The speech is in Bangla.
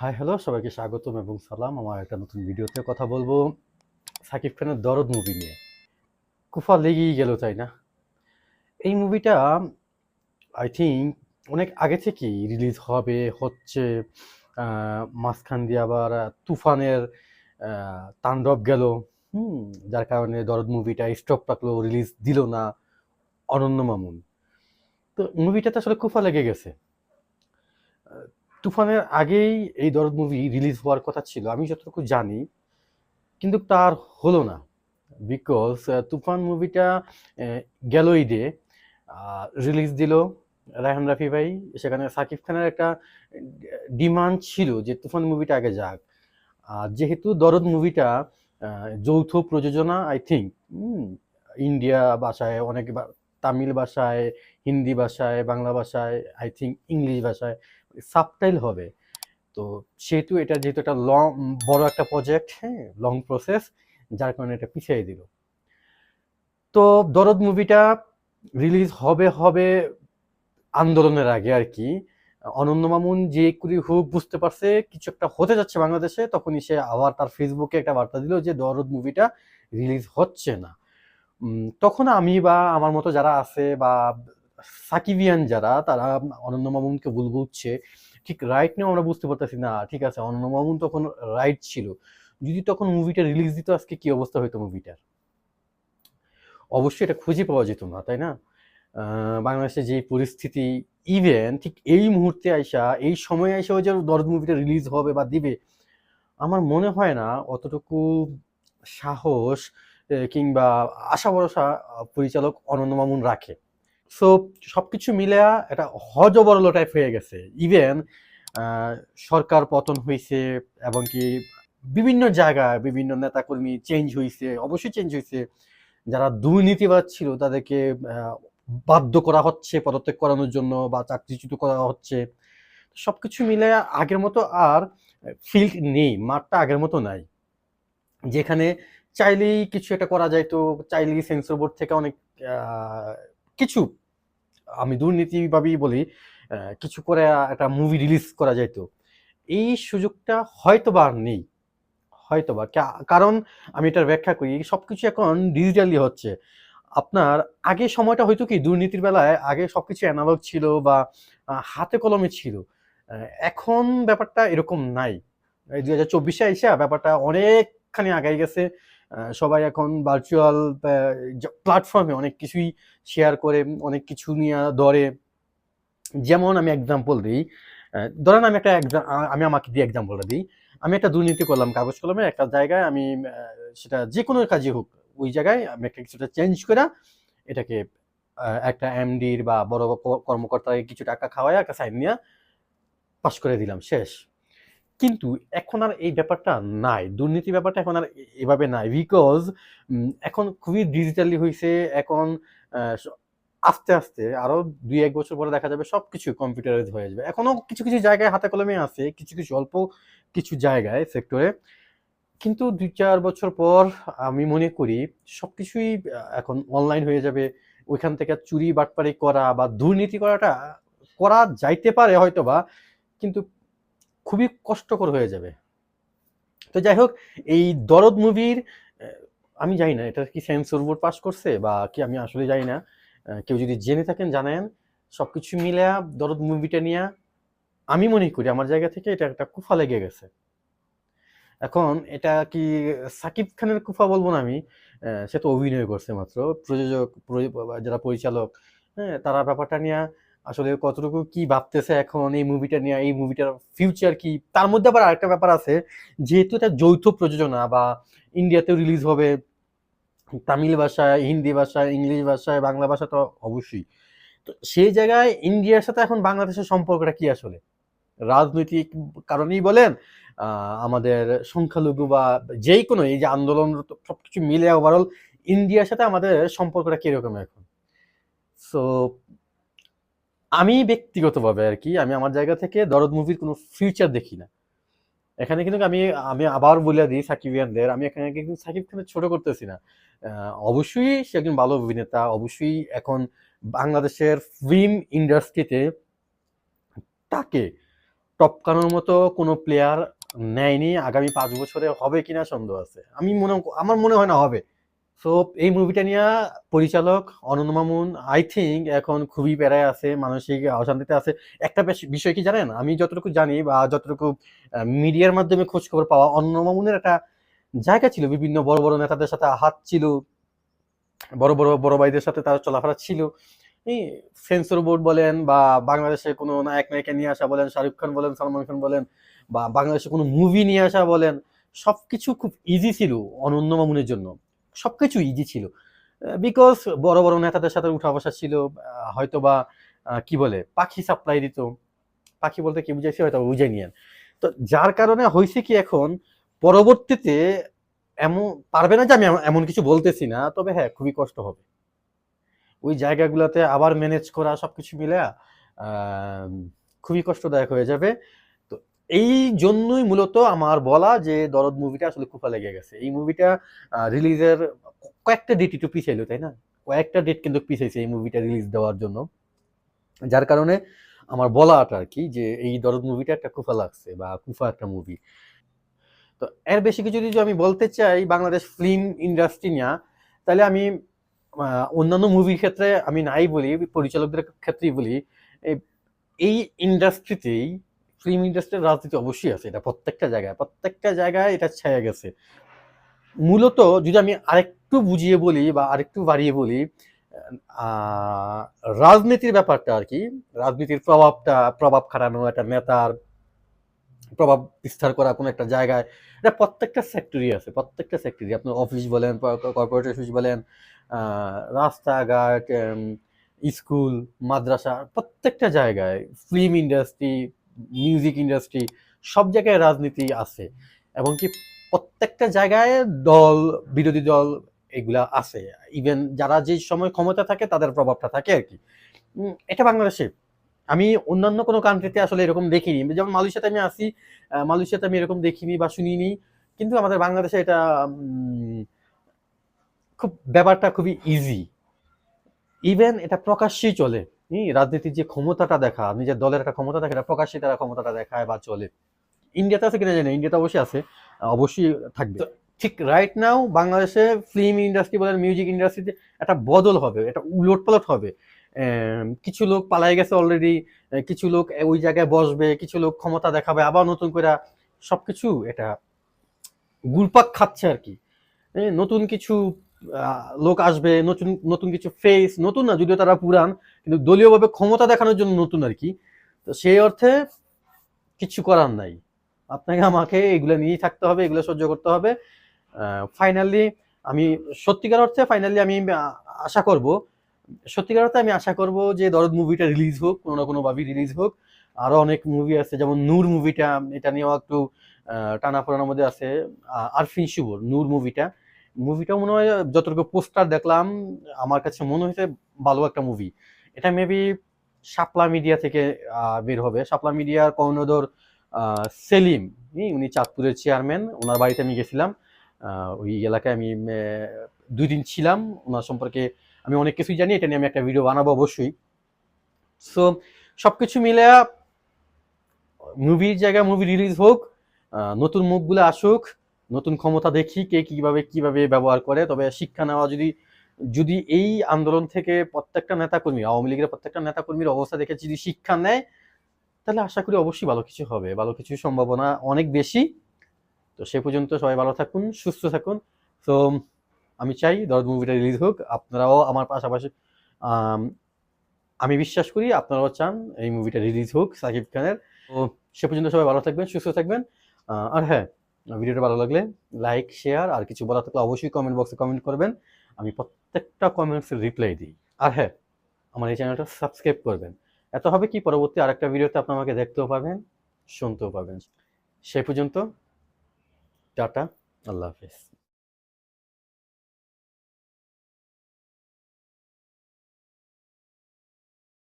হাই হ্যালো সবাইকে স্বাগতম এবং সালাম। আমার একটা নতুন ভিডিওতে কথা বলব। সাকিব খানের দরদ মুভি নিয়ে। কুফা লেগেই গেল, তাই না? এই মুভিটা আই থিঙ্ক অনেক আগে থেকেই রিলিজ হবে, হচ্ছে মাঝখান দিয়ে আবার তুফানের তাণ্ডব গেল। হুম, যার কারণে দরদ মুভিটা স্টপ রাখল রিলিজ দিল না অনন্য মামুন। তো মুভিটাতে আসলে কুফা লেগে গেছে। তুফানের আগেই এই দরদ মুভি রিলিজ হওয়ার কথা ছিল, আমি যতটুকু জানি, কিন্তু তার হলো না। বিকজ তুফান মুভিটা গেল ঈদে রিলিজ দিল রায়হান রাফি ভাই, সেখানে সাকিব খানের একটা ডিমান্ড ছিল যে তুফান মুভিটা আগে যাক। আর যেহেতু দরদ মুভিটা যৌথ প্রযোজনা আই থিঙ্ক ইন্ডিয়া ভাষায়, অনেক তামিল ভাষায়, হিন্দি ভাষায়, বাংলা ভাষায় আই থিঙ্ক ইংলিশ ভাষায় সাবটাইল হবে। তো সেহেতু এটা যেহেতু একটা লং বড় একটা প্রজেক্ট হ্যাঁ লং প্রসেস যার কারণে এটা পিছিয়ে দিল। তো দরদ মুভিটা রিলিজ হবে হবে আন্দোলনের আগে আর কি। অনন্য মামুন যে কুড়ি হুক বুঝতে পারছে, কিছু একটা হতে যাচ্ছে বাংলাদেশে, তখনই সে আবার তার ফেসবুকে একটা বার্তা দিল যে দরদ মুভিটা রিলিজ হচ্ছে না। তখন আমি বা আমার মতো যারা আছে বা সাকিবিয়ান যারা, তারা অনন্য মামুনকে ভুল বুঝছে। ঠিক রাইট নিয়েও আমরা বুঝতে পারতেছি, না, ঠিক আছে, অনন্য মামুন তখন রাইট ছিল। যদি তখন মুভিটা রিলিজ দিত, আজকে কি অবস্থা হইতো মুভিটার অবশ্যই এটা খুঁজে পাওয়া যেত না, তাই না? বাংলাদেশে যে পরিস্থিতি ইভেন ঠিক এই মুহূর্তে আইসা, এই সময় আইসাও যে দরদ মুভিটা রিলিজ হবে বা দিবে, আমার মনে হয় না অতটুকু সাহস কিংবা আশা ভরসা পরিচালক অনন্য মামুন রাখে। সো সবকিছু মিলে এটা হজবরল টাইপ হয়ে গেছে ইভেন সরকার পতন হয়েছে এবং কি বিভিন্ন জায়গায় বিভিন্ন নেতাকর্মী চেঞ্জ হয়েছে অবশ্যই চেঞ্জ হয়েছে যারা দুর্নীতিবাদ ছিল তাদেরকে বাধ্য করা হচ্ছে, পদত্যাগ করানোর জন্য বা চাকরিচ্যুত করা হচ্ছে। সবকিছু মিলে আগের মতো আর ফিল্ড নেই, মাঠটা আগের মতো নাই। যেখানে চাইলেই কিছু একটা করা যায়, তো চাইলেই সেন্সর বোর্ড থেকে অনেক কিছু, আমি দুর্নীতিভাবেই বলি কিছু করে একটা মুভি রিলিজ করা যাইতো। এই সুযোগটা হয়তো বা নেই হয়তো বা কারণ আমি এটার ব্যাখ্যা করি সবকিছু এখন ডিজিটালি হচ্ছে। আপনার আগে সময়টা হয়তো কি, দুর্নীতির বেলায় আগে সবকিছু অ্যানালগ ছিল বা হাতে কলমে ছিল। এখন ব্যাপারটা এরকম নাই। দুই হাজার চব্বিশে আইসা ব্যাপারটা অনেকখানি আগাই গেছে। সবাই এখন ভার্চুয়াল প্ল্যাটফর্মে অনেক কিছুই শেয়ার করে, অনেক কিছু নিয়ে ধরে। যেমন আমি এক্সাম্পল দিই ধরেন আমি একটা আমি আমাকে দিয়ে এক্সাম্পলটা দিই। আমি একটা দুর্নীতি করলাম কাগজ কলমে একটা জায়গায় আমি সেটা যে কোনো কাজই হোক, ওই জায়গায় আমি একটা কিছুটা চেঞ্জ করে এটাকে একটা এমডির বা বড় কর্মকর্তাকে কিছু টাকা খাওয়ায়, একটা সাইন নিয়ে পাশ করে দিলাম, শেষ। কিন্তু এখন আর এই ব্যাপারটা নাই। দুর্নীতি ব্যাপারটা এখন আর এভাবে নাই। বিকজ এখন খুবই ডিজিটালি হয়েছে এখন আস্তে আস্তে আরও দুই, এক বছর পরে দেখা যাবে সবকিছু কম্পিউটারাইজ হয়ে যাবে। এখনও কিছু কিছু জায়গায় হাতে কলমে আছে, কিছু কিছু অল্প কিছু জায়গায় সেক্টরে কিন্তু দুই, চার বছর পর আমি মনে করি সবকিছুই এখন অনলাইন হয়ে যাবে। ওইখান থেকে চুরি, বাটপারি করা বা দুর্নীতি করাটা, করা যাইতে পারে হয়তো বা কিন্তু খুবই কষ্টকর হয়ে যাবে। তো যাই হোক, এই দরদ মুভির আমি জানি না এটা কি সেন্সর বোর্ড পাস করছে বা কি, আমি আসলে জানি না। কেউ যদি জেনে থাকেন জানেন সব সবকিছু মিলে দরদ মুভিটা নিয়ে আমি মনে করি আমার জায়গা থেকে এটা একটা কুফা লেগে গেছে। এখন এটা কি সাকিব খানের কুফা বলব না আমি? সে তো অভিনয় করছে মাত্র। প্রযোজক যারা পরিচালক হ্যাঁ তারা ব্যাপারটা নিয়ে আসলে কতটুকু কি ভাবতেছে এখন এই মুভিটা নিয়ে, এই মুভিটার ফিউচার কি? তার মধ্যে আবার আরেকটা ব্যাপার আছে, যেহেতু এটা যৌথ প্রযোজনা বা ইন্ডিয়াতেও রিলিজ হবে, তামিল ভাষায়, হিন্দি ভাষায়, ইংলিশ ভাষায়, বাংলা ভাষা তো অবশ্যই। তো সেই জায়গায় ইন্ডিয়ার সাথে এখন বাংলাদেশের সম্পর্কটা কি আসলে? রাজনৈতিক কারণেই বলেন আমাদের সংখ্যালঘু বা যেই কোনো এই যে আন্দোলন সবকিছু মিলে ওভারঅল ইন্ডিয়ার সাথে আমাদের সম্পর্কটা কীরকম এখন? সো আমি ব্যক্তিগতভাবে আর কি, আমি আমার জায়গা থেকে দরদ মুভির কোনো ফিউচার দেখি না। এখানে কিন্তু আমি আমি আবার বলে দিই সাকিবিয়ানদের, আমি এখানে কিন্তু সাকিব খানের ছোট করতেছি না। অবশ্যই সে একজন ভালো অভিনেতা, অবশ্যই এখন বাংলাদেশের ফিল্ম ইন্ডাস্ট্রিতে তাকে টপকানোর মতো কোনো প্লেয়ার নেয়নি, আগামী পাঁচ বছরে হবে কিনা সন্দেহ আছে। আমি মনে, আমার মনে হয় না হবে। সো এই মুভিটা নিয়ে পরিচালক অনন্ত মামুন আই থিঙ্ক এখন খুবই প্যারায় আছে, মানসিক অশান্তিতে আছে। একটা বিষয় কি জানেন? আমি যতটুকু জানি বা যতটুকু মিডিয়ার মাধ্যমে খোঁজ খবর পাওয়া, অনন্ত মামুনের একটা জায়গা ছিল। বিভিন্ন বড় বড় নেতাদের সাথে হাত ছিল, বড় বড় বড় ভাইদের সাথে তার চলাফেরা ছিল। সেন্সর বোর্ড বলেন বা বাংলাদেশে কোনো নায়ক, নায়িকা নিয়ে আসা বলেন, শাহরুখ খান বলেন, সালমান খান বলেন, বা বাংলাদেশে কোনো মুভি নিয়ে আসা বলেন, সবকিছু খুব ইজি ছিল অনন্য মামুনের জন্য। সবকিছু ইজি ছিল। বিকজ বড় বড় নেতাদের সাথে উঠা বসা ছিল হয়তো বা কি বলে, পাখি সাপ্লাই দিত। পাখি বলতে কি বুঝাইছি হয়তো বুঝে নিয়েন। তো যার কারণে হয়েছে কি এখন, পরবর্তীতে এমন, পারবে না যে আমি এমন- কিছু বলতেছি না, তবে হ্যাঁ খুবই কষ্ট হবে। ওই জায়গাগুলোতে আবার ম্যানেজ করা, সবকিছু মিলে খুবই কষ্টদায়ক হয়ে যাবে। এই জন্যই মূলত আমার বলা যে দরদ মুভিটা আসলে কুফা লেগে গেছে। এই মুভিটা রিলিজের কয়েকটা ডেট একটু পিছাইলো, তাই না? কয়েকটা ডেট কিন্তু পিছাইছে এই মুভিটা রিলিজ দেওয়ার জন্য। যার কারণে আমার বলাটা আর কি যে এই দরদ মুভিটা একটা কুফা লাগছে বা কুফা একটা মুভি তো এর বেশি কিছু যদি আমি বলতে চাই বাংলাদেশ ফিল্ম ইন্ডাস্ট্রি নিয়ে, তাহলে আমি অন্যান্য মুভির ক্ষেত্রে আমি নাই বলি, পরিচালকদের ক্ষেত্রেই বলি, এই ইন্ডাস্ট্রিতেই ফিল্ম ইন্ডাস্ট্রির রাজনীতি অবশ্যই আছে, এটা প্রত্যেকটা জায়গায় প্রত্যেকটা জায়গায় এটা ছায়া গেছে। মূলত যদি আমি আরেকটু বুঝিয়ে বলি বা আরেকটু বাড়িয়ে বলি রাজনীতির ব্যাপারটা আর কি, রাজনীতির প্রভাবটা, প্রভাব খাটানো একটা নেতার প্রভাব বিস্তার করা কোনো একটা জায়গায়, এটা প্রত্যেকটা সেক্টরই আছে, প্রত্যেকটা সেক্টরই আপনার অফিস বলেন কর্পোরেট অফিস বলেন রাস্তাঘাট স্কুল মাদ্রাসা, প্রত্যেকটা জায়গায় ফিল্ম ইন্ডাস্ট্রি মিউজিক ইন্ডাস্ট্রি সব জায়গায় রাজনীতি আছে। এবং কি প্রত্যেকটা জায়গায় দল, বিরোধী দল এগুলা আছে। ইভেন যারা যে সময় ক্ষমতা থাকে, তাদের প্রভাবটা থাকে আর কি। এটা বাংলাদেশে। আমি অন্যান্য কোনো কান্ট্রিতে আসলে এরকম দেখিনি। যেমন মালয়েশিয়াতে আমি আসি মালয়েশিয়াতে আমি এরকম দেখিনি বা শুনিনি। কিন্তু আমাদের বাংলাদেশে এটা খুব, ব্যাপারটা খুবই ইজি ইভেন এটা প্রকাশ্যেই চলে। রাজনীতির যে ক্ষমতাটা দেখা নিজের দলের একটা ক্ষমতা থাকে এটা প্রকাশ্যে তারা ক্ষমতাটা দেখায় বা চলে। ইন্ডিয়াতে আছে কিনা জানি ইন্ডিয়াতে অবশ্যই আছে অবশ্যই থাকবে। ঠিক রাইট নাও বাংলাদেশে ফিল্ম ইন্ডাস্ট্রি বলেন মিউজিক ইন্ডাস্ট্রিতে একটা বদল হবে এটা উলট পালট হবে কিছু লোক পালাই গেছে অলরেডি কিছু লোক ওই জায়গায় বসবে কিছু লোক ক্ষমতা দেখাবে আবার নতুন করে সবকিছু এটা গুলপাক খাচ্ছে আর কি। নতুন কিছু লোক আসবে, নতুন নতুন কিছু ফেস নতুন না, যদিও তারা পুরান, কিন্তু দলীয়ভাবে ক্ষমতা দেখানোর জন্য নতুন আর কি। তো সেই অর্থে কিছু করার নাই। আপনাকে, আমাকে এগুলো নিয়েই থাকতে হবে, এগুলো সহ্য করতে হবে। ফাইনালি আমি, সত্যিকার অর্থে ফাইনালি আমি আশা করব, সত্যিকার অর্থে আমি আশা করব যে দরদ মুভিটা রিলিজ হোক, কোনো না কোনো ভাবে রিলিজ হোক। আরও অনেক মুভি আছে, যেমন নূর মুভিটা এটা নিয়েও একটু টানা মধ্যে আছে আরফিন শুভর নূর মুভিটা মুভিটা মনে হয় যতটুকু পোস্টার দেখলাম, আমার কাছে মনে হয়েছে ভালো একটা মুভি এটা মেবি শাপলা মিডিয়া থেকে বের হবে। শাপলা মিডিয়ার কর্ণধর সেলিম উনি চাঁদপুরের চেয়ারম্যান ওনার বাড়িতে আমি গেছিলাম। ওই এলাকায় আমি দুই দিন ছিলাম। ওনার সম্পর্কে আমি অনেক কিছুই জানি, এটা নিয়ে আমি একটা ভিডিও বানাবো অবশ্যই। সো সব কিছু মিলে মুভির জায়গায় মুভি রিলিজ হোক নতুন মুখগুলো আসুক নতুন ক্ষমতা দেখি কে কীভাবে কীভাবে ব্যবহার করে, তবে শিক্ষা নেওয়া যদি যদি এই আন্দোলন থেকে প্রত্যেকটা নেতাকর্মী, আওয়ামী লীগের প্রত্যেকটা নেতাকর্মীর অবস্থা দেখে যদি শিক্ষা নেয়, তাহলে আশা করি অবশ্যই ভালো কিছু হবে, ভালো কিছু সম্ভাবনা অনেক বেশি। তো সে পর্যন্ত সবাই ভালো থাকুন, সুস্থ থাকুন। তো আমি চাই দরদ মুভিটা রিলিজ হোক, আপনারাও আমার পাশাপাশি, আমি বিশ্বাস করি আপনারাও চান এই মুভিটা রিলিজ হোক সাকিব খানের। তো সে পর্যন্ত সবাই ভালো থাকবেন, সুস্থ থাকবেন। আর হ্যাঁ ভিডিওটা ভালো লাগলে লাইক শেয়ার আর কিছু বলার থাকলে অবশ্যই কমেন্ট বক্সে কমেন্ট করবেন। আমি প্রত্যেকটা কমেন্টসের রিপ্লাই দিই। আর হ্যাঁ আমার এই চ্যানেলটা সাবস্ক্রাইব করবেন। এত হবে কি পরবর্তী আরেকটা ভিডিওতে আপনার আমাকে দেখতেও পাবেন, শুনতেও পাবেন। সে পর্যন্ত, টাটা, আল্লাহ হাফিজ।